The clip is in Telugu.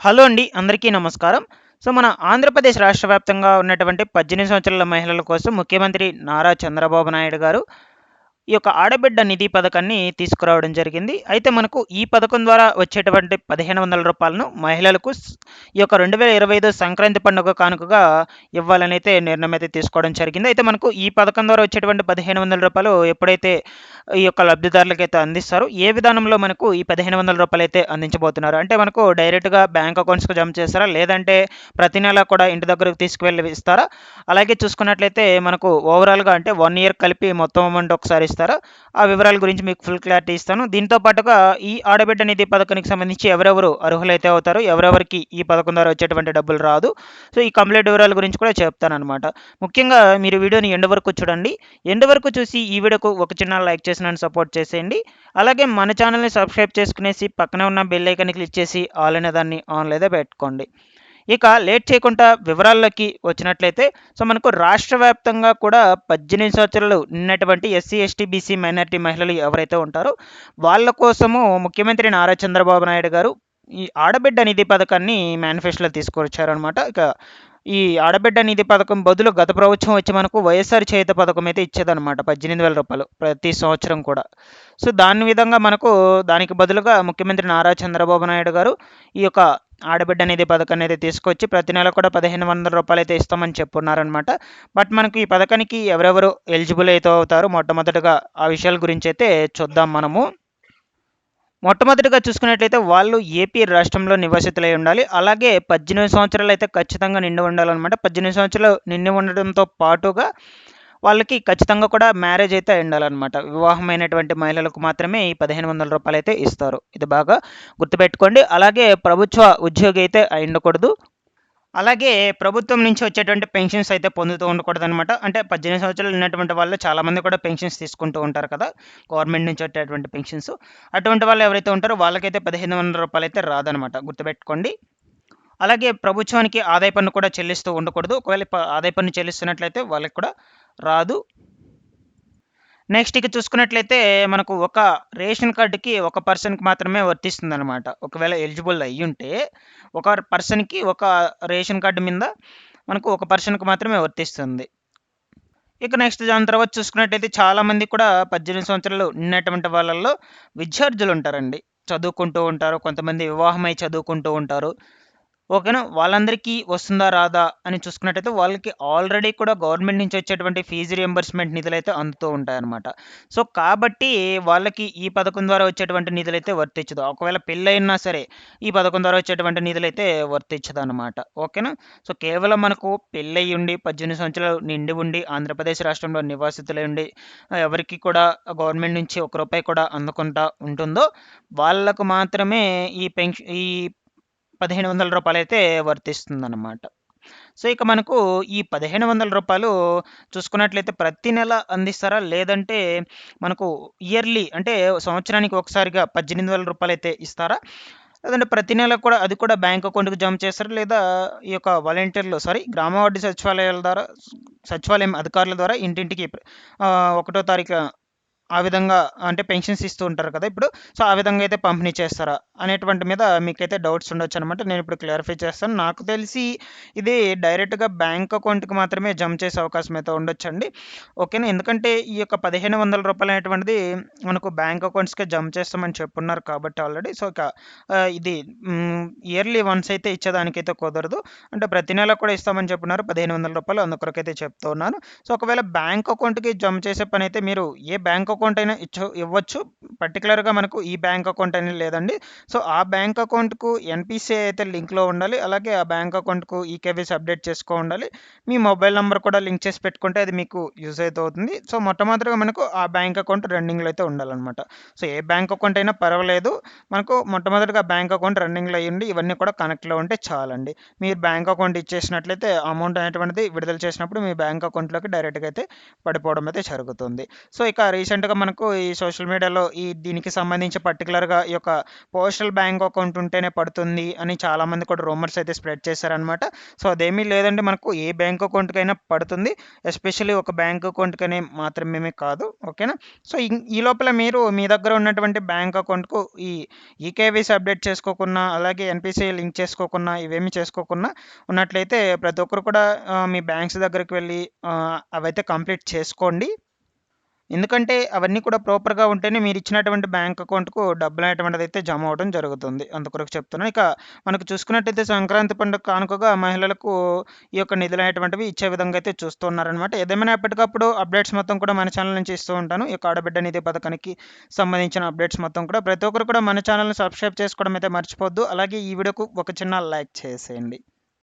హలో అండి అందరికీ నమస్కారం. సో మన ఆంధ్రప్రదేశ్ రాష్ట్ర వ్యాప్తంగా ఉన్నటువంటి పద్దెనిమిది సంవత్సరాల మహిళల కోసం ముఖ్యమంత్రి నారా చంద్రబాబు నాయుడు గారు ఈ యొక్క ఆడబిడ్డ నిధి పథకాన్ని తీసుకురావడం జరిగింది. అయితే మనకు ఈ పథకం ద్వారా వచ్చేటువంటి పదిహేను వందల రూపాయలను మహిళలకు ఈ యొక్క రెండు వేల ఇరవై ఐదు సంక్రాంతి పండుగ కానుకగా ఇవ్వాలని అయితే నిర్ణయం అయితే తీసుకోవడం జరిగింది. అయితే మనకు ఈ పథకం ద్వారా వచ్చేటువంటి పదిహేను వందల రూపాయలు ఎప్పుడైతే ఈ యొక్క లబ్ధిదారులకు అయితే అందిస్తారు ఏ విధానంలో మనకు ఈ పదిహేను వందల రూపాయలు అయితే అందించబోతున్నారు? అంటే మనకు డైరెక్ట్గా బ్యాంక్ అకౌంట్స్కి జమ చేస్తారా? లేదంటే ప్రతి నెల కూడా ఇంటి దగ్గరకు తీసుకువెళ్ళి ఇస్తారా? అలాగే చూసుకున్నట్లయితే మనకు ఓవరాల్గా అంటే వన్ ఇయర్ కలిపి మొత్తం అమౌంట్ ఒకసారి చేస్తారో ఆ వివరాల గురించి మీకు ఫుల్ క్లారిటీ ఇస్తాను. దీంతో పాటుగా ఈ ఆడబిడ్డ నిధి పథకానికి సంబంధించి ఎవరెవరు అర్హులైతే అవుతారో ఎవరెవరికి ఈ పథకం ద్వారా వచ్చేటువంటి డబ్బులు రాదు. సో ఈ కంప్లీట్ వివరాల గురించి కూడా చెప్తాను అనమాట ముఖ్యంగా మీరు వీడియోని ఎండ్ వరకు చూడండి. ఎండ్ వరకు చూసి ఈ వీడియోకు ఒక చిన్న లైక్ చేసి నన్ను సపోర్ట్ చేసేయండి. అలాగే మన ఛానల్ని సబ్స్క్రైబ్ చేసుకునేసి పక్కనే ఉన్న బెల్ ఐకాన్ని క్లిక్ చేసి ఆల్ అనే దాన్ని ఆన్ లేదా పెట్టుకోండి. ఇక లేట్ చేయకుండా వివరాల్లోకి వచ్చినట్లయితే సో మనకు రాష్ట్ర వ్యాప్తంగా కూడా పద్దెనిమిది సంవత్సరాలు నిన్నటువంటి ఎస్సీ ఎస్టీ బీసీ మైనారిటీ మహిళలు ఎవరైతే ఉంటారో వాళ్ళ కోసము ముఖ్యమంత్రి నారా చంద్రబాబు నాయుడు గారు ఈ ఆడబిడ్డ నిధి పథకాన్ని మేనిఫెస్టోలో తీసుకొచ్చారనమాట ఇక ఈ ఆడబిడ్డ నిధి పథకం బదులు గత ప్రభుత్వం వచ్చి మనకు వైఎస్ఆర్ చేత పథకం అయితే ఇచ్చేదన్నమాట పద్దెనిమిది వేల రూపాయలు ప్రతి సంవత్సరం కూడా. సో దాని విధంగా మనకు దానికి బదులుగా ముఖ్యమంత్రి నారా చంద్రబాబు నాయుడు గారు ఈ యొక్క ఆడబిడ్డ అనేది పథకాన్ని అయితే తీసుకొచ్చి ప్రతి నెల కూడా పదిహేను వందల రూపాయలు అయితే ఇస్తామని చెప్పున్నారనమాట బట్ మనకు ఈ పథకానికి ఎవరెవరు ఎలిజిబుల్ అయితే అవుతారు మొట్టమొదటిగా ఆ విషయాల గురించి అయితే చూద్దాం మనము. మొట్టమొదటిగా చూసుకున్నట్లయితే వాళ్ళు ఏపీ రాష్ట్రంలో నివాసితులై ఉండాలి. అలాగే పద్దెనిమిది సంవత్సరాలు అయితే ఖచ్చితంగా నిండి ఉండాలన్నమాట. పద్దెనిమిది సంవత్సరాలు నిండి ఉండడంతో పాటుగా వాళ్ళకి ఖచ్చితంగా కూడా మ్యారేజ్ అయితే అయి ఉండాలన్నమాట. వివాహమైనటువంటి మహిళలకు మాత్రమే ఈ పదిహేను వందల రూపాయలు అయితే ఇస్తారు. ఇది బాగా గుర్తుపెట్టుకోండి. అలాగే ప్రభుత్వ ఉద్యోగి అయితే ఉండకూడదు అలాగే ప్రభుత్వం నుంచి వచ్చేటువంటి పెన్షన్స్ అయితే పొందుతూ ఉండకూడదు అనమాట అంటే పద్దెనిమిది సంవత్సరాలు ఉన్నటువంటి వాళ్ళు చాలామంది కూడా పెన్షన్స్ తీసుకుంటూ ఉంటారు కదా. గవర్నమెంట్ నుంచి వచ్చేటువంటి పెన్షన్స్. అటువంటి వాళ్ళు ఎవరైతే ఉంటారో వాళ్ళకైతే పదిహేను వందల రూపాయలు అయితే రాదనమాట గుర్తుపెట్టుకోండి. అలాగే ప్రభుత్వానికి ఆదాయ పన్ను కూడా చెల్లిస్తూ ఉండకూడదు. ఒకవేళ ఆదాయ పన్ను చెల్లిస్తున్నట్లయితే వాళ్ళకి కూడా రాదు. నెక్స్ట్ ఇక చూసుకున్నట్లయితే మనకు ఒక రేషన్ కార్డుకి ఒక పర్సన్కి మాత్రమే వర్తిస్తుంది అనమాట ఒకవేళ ఎలిజిబుల్ అయ్యి ఉంటే ఒక పర్సన్కి ఒక రేషన్ కార్డు మీద మనకు ఒక పర్సన్కి మాత్రమే వర్తిస్తుంది. ఇక నెక్స్ట్ దాని తర్వాత చూసుకున్నట్టయితే చాలామంది కూడా పద్దెనిమిది సంవత్సరాలు ఉన్నటువంటి వాళ్ళల్లో విద్యార్థులు ఉంటారండి. చదువుకుంటూ ఉంటారు కొంతమంది వివాహమై చదువుకుంటూ ఉంటారు. ఓకేనా? వాళ్ళందరికీ వస్తుందా రాదా అని చూసుకున్నట్టయితే వాళ్ళకి ఆల్రెడీ కూడా గవర్నమెంట్ నుంచి వచ్చేటువంటి ఫీజు రియంబర్స్మెంట్ నిధులు అయితే అందుతూ ఉంటాయన్నమాట. సో కాబట్టి వాళ్ళకి ఈ పథకం ద్వారా వచ్చేటువంటి నిధులు అయితే వర్తించదు. ఒకవేళ పెళ్ళైనా సరే ఈ పథకం ద్వారా వచ్చేటువంటి నిధులు అయితే వర్తించదు అనమాట ఓకేనా? సో కేవలం మనకు పెళ్ళయి ఉండి పద్దెనిమిది సంవత్సరాలు నిండి ఉండి ఆంధ్రప్రదేశ్ రాష్ట్రంలో నివాసితులై ఉండి ఎవరికి కూడా గవర్నమెంట్ నుంచి ఒక రూపాయి కూడా అందకుండా ఉంటుందో వాళ్ళకు మాత్రమే ఈ పెన్షన్ ఈ పదిహేను వందల రూపాయలు అయితే వర్తిస్తుందన్నమాట. సో ఇక మనకు ఈ పదిహేను వందల రూపాయలు చూసుకున్నట్లయితే ప్రతి నెల అందిస్తారా? లేదంటే మనకు ఇయర్లీ అంటే సంవత్సరానికి ఒకసారిగా పద్దెనిమిది వేల రూపాయలు అయితే ఇస్తారా? లేదంటే ప్రతి నెల కూడా అది కూడా బ్యాంక్ అకౌంట్కి జమ చేస్తారా? లేదా ఈ యొక్క వాలంటీర్లు సారీ గ్రామవార్డు సచివాలయాల ద్వారా సచివాలయం అధికారుల ద్వారా ఇంటింటికి ఒకటో తారీఖు ఆ విధంగా అంటే పెన్షన్స్ ఇస్తూ ఉంటారు కదా ఇప్పుడు. సో ఆ విధంగా అయితే పంపిణీ చేస్తారా? అనేటువంటి మీద మీకైతే డౌట్స్ ఉండొచ్చు అనమాట నేను ఇప్పుడు క్లారిఫై చేస్తాను. నాకు తెలిసి ఇది డైరెక్ట్గా బ్యాంక్ అకౌంట్కి మాత్రమే జమ చేసే అవకాశం అయితే ఉండొచ్చండి. ఓకేనా? ఎందుకంటే ఈ యొక్క పదిహేను వందల రూపాయలు అనేటువంటిది మనకు బ్యాంక్ అకౌంట్స్కే జమ చేస్తామని చెప్పున్నారు కాబట్టి ఆల్రెడీ. సో ఇక ఇది ఇయర్లీ వన్స్ అయితే ఇచ్చేదానికైతే కుదరదు. అంటే ప్రతి నెల కూడా ఇస్తామని చెప్పున్నారు. పదిహేను వందల రూపాయలు అందుకొరకైతే చెప్తూ ఉన్నాను. సో ఒకవేళ బ్యాంక్ అకౌంట్కి జమ చేసే పని అయితే మీరు ఏ బ్యాంక్ అకౌంట్ అయినా ఇచ్చు ఇవ్వచ్చు. పర్టికులర్గా మనకు ఈ బ్యాంక్ అకౌంట్ అనేది లేదండి. సో ఆ బ్యాంక్ అకౌంట్కు ఎన్పిసిఐ అయితే లింక్లో ఉండాలి. అలాగే ఆ బ్యాంక్ అకౌంట్కు ఈకేవీస్ అప్డేట్ చేసుకో ఉండాలి. మీ మొబైల్ నెంబర్ కూడా లింక్ చేసి పెట్టుకుంటే అది మీకు యూజ్ అయితే అవుతుంది సో మొట్టమొదటిగా మనకు ఆ బ్యాంక్ అకౌంట్ రన్నింగ్లో అయితే ఉండాలన్నమాట. సో ఏ బ్యాంక్ అకౌంట్ అయినా పర్వాలేదు. మనకు మొట్టమొదటిగా బ్యాంక్ అకౌంట్ రన్నింగ్లో అయ్యిండి. ఇవన్నీ కూడా కనెక్ట్లో ఉంటే చాలండి. మీరు బ్యాంక్ అకౌంట్ ఇచ్చేసినట్లయితే అమౌంట్ అనేటువంటిది విడుదల చేసినప్పుడు మీ బ్యాంక్ అకౌంట్లోకి డైరెక్ట్గా అయితే పడిపోవడం అయితే జరుగుతుంది. సో ఇక రీసెంట్‌గా మనకు ఈ సోషల్ మీడియాలో ఈ దీనికి సంబంధించి పర్టికులర్గా ఈ యొక్క పోస్టల్ బ్యాంక్ అకౌంట్ ఉంటేనే పడుతుంది అని చాలామంది కూడా రూమర్స్ అయితే స్ప్రెడ్ చేశారనమాట. సో, అదేమీ లేదండి మనకు ఏ బ్యాంక్ అకౌంట్‌కైనా పడుతుంది. ఎస్పెషల్లీ ఒక బ్యాంక్ అకౌంట్‌కనే మాత్రమే కాదు. ఓకేనా? సో, ఈ లోపల మీరు మీ దగ్గర ఉన్నటువంటి బ్యాంక్ అకౌంట్‌కు ఈ ఈకేవీసీ అప్డేట్ చేసుకోకుండా అలాగే ఎన్పిసిఐ లింక్ చేసుకోకుండా ఇవేమి చేసుకోకుండా ఉన్నట్లయితే ప్రతి ఒక్కరు కూడా మీ బ్యాంక్స్ దగ్గరికి వెళ్ళి అవైతే కంప్లీట్ చేసుకోండి. ఎందుకంటే అవన్నీ కూడా ప్రాపర్‌గా ఉంటేనే మీరు ఇచ్చినటువంటి బ్యాంక్ అకౌంట్‌కు డబ్బులు అనేటువంటిదైతే జమ అవ్వడం జరుగుతుంది. అందుకొరకు చెప్తున్నాను. ఇక మనకు చూసుకున్నట్టయితే సంక్రాంతి పండుగ కానుకగా మహిళలకు ఈ యొక్క నిధులనేటువంటివి ఇచ్చే విధంగా అయితే చూస్తూ ఉన్నారనమాట. ఏదేమైనా ఎప్పటికప్పుడు అప్డేట్స్ మొత్తం కూడా మన ఛానల్ నుంచి ఇస్తూ ఉంటాను. ఈ ఆడబిడ్డ నిధి పథకానికి సంబంధించిన అప్డేట్స్ మొత్తం కూడా ప్రతి ఒక్కరు కూడా మన ఛానల్‌ని సబ్స్క్రైబ్ చేసుకోవడం అయితే మర్చిపోవద్దు. అలాగే ఈ వీడియోకు ఒక చిన్న లైక్ చేసేయండి.